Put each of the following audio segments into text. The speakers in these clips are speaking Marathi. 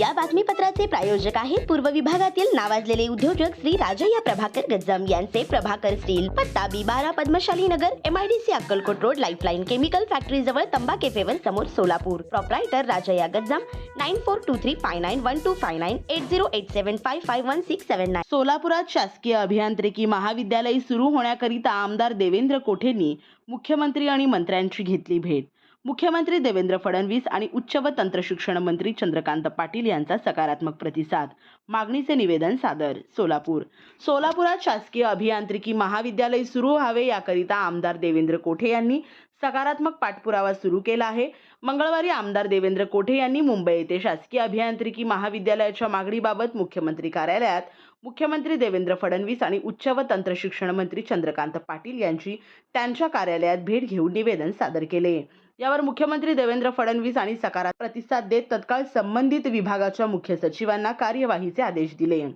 या बातमीपत्राचे प्रायोजक आहेत पूर्व विभागातील नावाजलेले उद्योजक श्री राजय्या प्रभाकर गज्जम यांचे प्रभाकर स्टील पत्ता बी बारा Padmashali Nagar MIDC Akkalkot road lifeline chemical factory जवळ तंबा केफेवर समोर Solapur. Proprietor Rajayya Gajjam nine four two three five nine one two five nine eight zero eight seven five five one six seven nine सोलापुरात शासकीय अभियांत्रिकी महाविद्यालय सुरू होण्याकरिता आमदार देवेंद्र कोठेंनी मुख्यमंत्री आणि मंत्र्यांची घेतली भेट. मुख्यमंत्री देवेंद्र फडणवीस आणि उच्च व तंत्रशिक्षण मंत्री चंद्रकांत पाटील यांचा सकारात्मक प्रतिसाद. मागणीचे निवेदन सादर सोलापूर. सोलापुरात शासकीय अभियांत्रिकी महाविद्यालय सुरू व्हावे याकरिता आमदार देवेंद्र कोठे यांनी सकारात्मक पाठपुरावा सुरू केला आहे. मंगळवारी आमदार देवेंद्र कोठे यांनी मुंबई येथे शासकीय अभियांत्रिकी महाविद्यालयाच्या मागणीबाबत मुख्यमंत्री कार्यालयात मुख्यमंत्री देवेंद्र फडणवीस आणि उच्च व तंत्रशिक्षण मंत्री चंद्रकांत पाटील यांची त्यांच्या कार्यालयात भेट घेऊन निवेदन सादर केले. यावर मुख्यमंत्री देवेंद्र फडणवीस आणि सकारात्मक प्रतिसाद देत तत्काळ संबंधित विभागाच्या मुख्य सचिवांना कार्यवाहीचे आदेश दिले.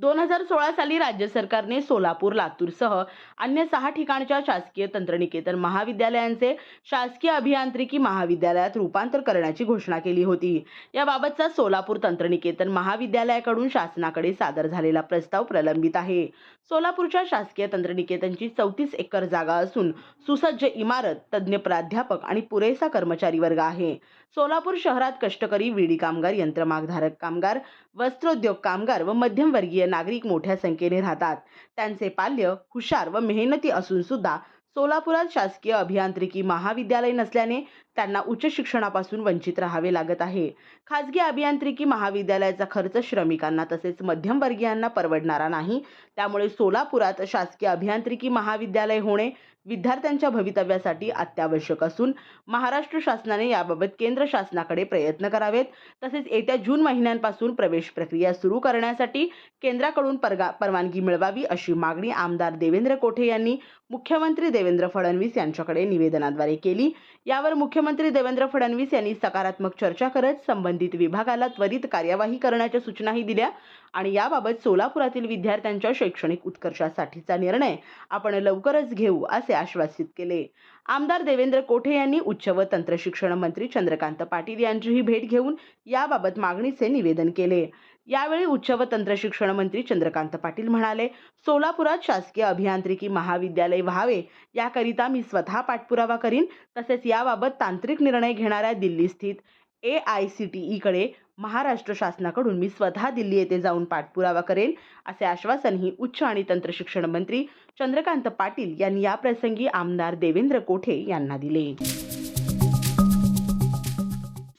दोन हजार सोळा साली राज्य सरकारने सोलापूर लातूरसह अन्य सहा ठिकाणच्या शासकीय तंत्रनिकेतन महाविद्यालयांचे शासकीय अभियांत्रिकी महाविद्यालयात रूपांतर करण्याची घोषणा केली होती. याबाबतचा सोलापूर तंत्रनिकेतन महाविद्यालयाकडून शासनाकडे सादर झालेला प्रस्ताव प्रलंबित आहे. सोलापूरच्या शासकीय तंत्रनिकेतनची चौतीस एकर जागा असून सुसज्ज इमारत तज्ज्ञ प्राध्यापक आणि पुरेसा कर्मचारी वर्ग आहे. सोलापूर शहरात कष्टकरी विडी कामगार यंत्रमागधारक कामगार वस्त्रोद्योग कामगार व मध्यमवर्गीय नागरिक मोठ्या संख्येने राहतात. त्यांचे पाल्य हुशार व मेहनती असून सुद्धा सोलापुरात शासकीय अभियांत्रिकी महाविद्यालय नसल्याने त्यांना उच्च शिक्षणापासून वंचित राहावे लागत आहे. खाजगी अभियांत्रिकी महाविद्यालयाचा खर्च श्रमिकांना तसेच मध्यमवर्गीयांना परवडणारा नाही. त्यामुळे सोलापुरात शासकीय अभियांत्रिकी महाविद्यालय होणे विद्यार्थ्यांच्या भवितव्यासाठी अत्यावश्यक असून महाराष्ट्र शासनाने याबाबत केंद्र शासनाकडे प्रयत्न करावेत. तसेच येत्या जून महिन्यांपासून प्रवेश प्रक्रिया सुरू करण्यासाठी केंद्राकडून परगा परवानगी मिळवावी अशी मागणी आमदार देवेंद्र कोठे यांनी मुख्यमंत्री देवेंद्र फडणवीस यांच्याकडे निवेदनाद्वारे केली. यावर मुख्यमंत्री देवेंद्र फडणवीस यांनी सकारात्मक चर्चा करत संबंधित विभागाला त्वरित कार्यवाही करण्याच्या सूचनाही दिल्या आणि याबाबत सोलापुरातील विद्यार्थ्यांच्या शैक्षणिक उत्कर्षासाठीचा निर्णय आपण लवकरच घेऊ असे आश्वासित केले. आमदार देवेंद्र कोठे यांनी उच्च व तंत्रशिक्षण मंत्री चंद्रकांत पाटील यांचीही भेट घेऊन याबाबत मागणीचे निवेदन केले. यावेळी उच्च व तंत्रशिक्षण मंत्री चंद्रकांत पाटील म्हणाले सोलापुरात शासकीय अभियांत्रिकी महाविद्यालय व्हावे याकरिता मी स्वतः पाठपुरावा करीन तसेच याबाबत तांत्रिक निर्णय घेणाऱ्या दिल्ली स्थित ए आय सी टी ईकडे महाराष्ट्र शासनाकडून मी स्वतः दिल्ली येथे जाऊन पाठपुरावा करेन असे आश्वासनही उच्च आणि तंत्रशिक्षण मंत्री चंद्रकांत पाटील यांनी याप्रसंगी आमदार देवेंद्र कोठे यांना दिले.